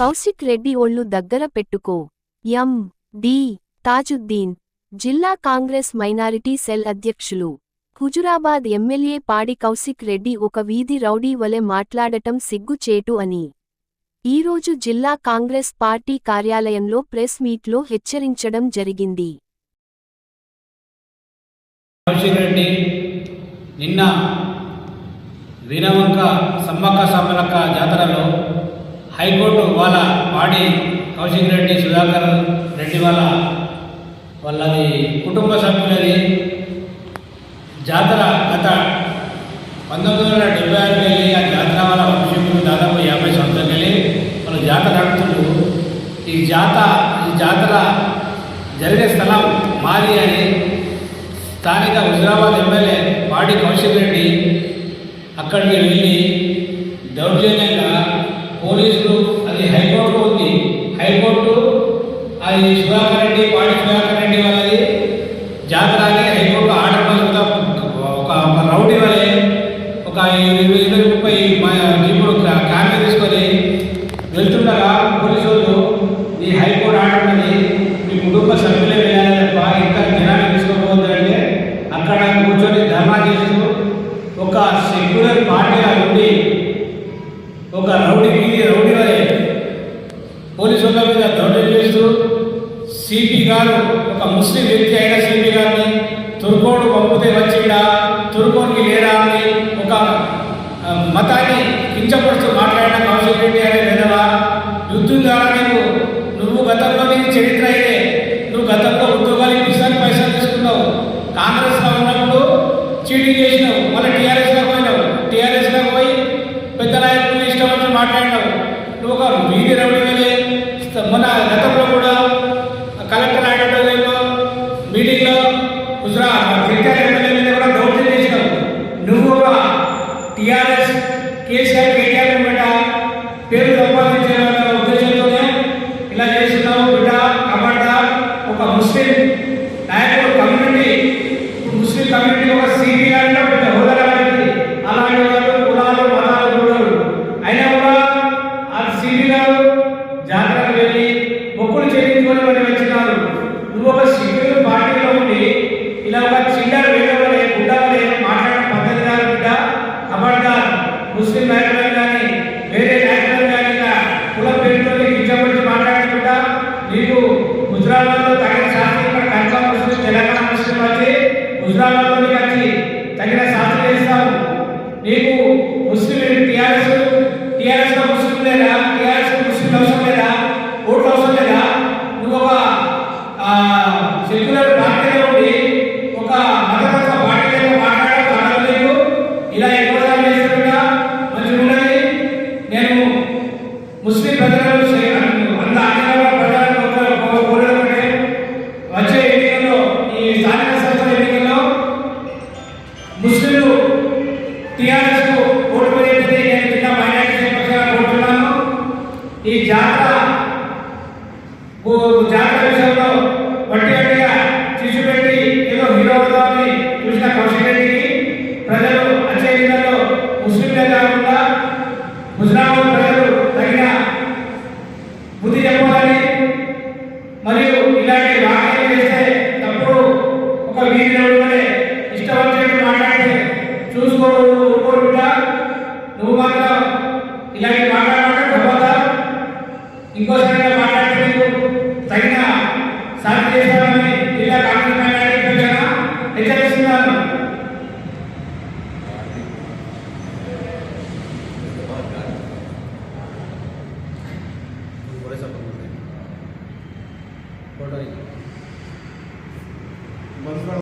కౌశిక్ రెడ్డి ఒళ్ళు దగ్గర పెట్టుకో. ఎం. డి. తాజుద్దీన్ జిల్లా కాంగ్రెస్ మైనారిటీ సెల్ అధ్యక్షులు. హుజురాబాద్ ఎమ్మెల్యే పాడి కౌశిక్ రెడ్డి ఒక వీధి రౌడీ వలె మాట్లాడటం సిగ్గుచేటు అని. ఈరోజు జిల్లా కాంగ్రెస్ పార్టీ కార్యాలయంలో ప్రెస్ మీట్లో హెచ్చరించడం జరిగింది. కౌశిక్ రెడ్డి నిన్న వినవంక సమ్మక్క సమ్మలక్క జాతరలో హైకోర్టు వాళ్ళ పాడి కౌశిక్ రెడ్డి సుధాకర్ రెడ్డి వాళ్ళ వాళ్ళది కుటుంబ సభ్యులది జాతర గత పంతొమ్మిది వందల డెబ్బై ఆరుకి వెళ్ళి ఆ జాతర వాళ్ళ వంశీకులు దాదాపు యాభై సంవత్సరాలు వెళ్ళి వాళ్ళు జాతర నడుపుతుండ్రు. ఈ జాత ఈ జాతర జరిగే స్థలం మాది అని స్థానిక హుజరాబాద్ ఎమ్మెల్యే పాడి కౌశిక్ రెడ్డి అక్కడికి వెళ్ళి దౌర్జన్యంగా పోలీసులు అది హైకోర్టు ఉంది హైకోర్టు అది సుధాకర్ రెడ్డి పాడి సుధాకర్ రెడ్డి వాళ్ళది. జాతర హైకోర్టు ఆర్డర్ మీద ఒక రౌడీ వలె ఒక ఇరవై ఇరవై ముప్పై ఇప్పుడు కామె తీసుకొని వెళ్తుండగా పోలీసు వాళ్ళు ఈ హైకోర్టు ఆర్డర్ అని మీ కుటుంబ సభ్యులే వెళ్ళాలి తప్ప ఇంకా జనాన్ని తీసుకోకపోతుందంటే అక్కడ కూర్చొని ధర్నా చేస్తూ ఒక సెక్యులర్ పార్టీగా ఉండి ఒక రౌడీ వీధి రౌడీ వలె పోలీసుల మీద సిపి గారు ఒక ముస్లిం వ్యక్తి అయిన సిపి గారిని తుర్కోడు పంపితే వచ్చిడా? తుర్కోడికి లేరా అని ఒక మతాన్ని కించపరుస్తూ మాట్లాడిన కౌశల్ రెడ్డి అనే విధవా? యుద్ధం ద్వారా నీకు నువ్వు గతంలో నీకు చరిత్ర అయితే నువ్వు గతంలో ఉద్యోగాలు ఇస్తాను పైసలు తీసుకున్నావు. కాంగ్రెస్లో ఉన్నప్పుడు చీటింగ్ చేసినావు. మళ్ళీ టీఆర్ఎస్లో పోయినావు. టీఆర్ఎస్లో పోయి పెద్ద నాయకులు ఇష్టం వచ్చి మాట్లాడినావు. నువ్వు ఒక వీధి రౌడీ వెళ్ళి మన గత గుజరా క్రికెట్ ఎమ్మెల్యే మీద కూడా దౌర్జన్యం చేసినావు. నువ్వు ఒక టీఆర్ఎస్ కేసీఆర్ కేటీఆర్ బిడ్డ పేరు సంపాదించే ఉద్దేశంతోనే ఇలా చేస్తున్నావు బిడ్డ కమాండా ఒక ముస్లిం నాయకుడు కమ్యూనిటీ ముస్లిం కమ్యూనిటీ ఒక సీపీ అంటే పెద్ద హోదా అలాంటి వాళ్ళు కులాలు మతాలు చూడరు. అయినా కూడా ఆ వెళ్ళి మొక్కులు చెల్లించుకొని మరి వచ్చినారు. నువ్వు ఒక గుజరాత్లోనే బుద్ధి చెప్పాలని फ़ोटो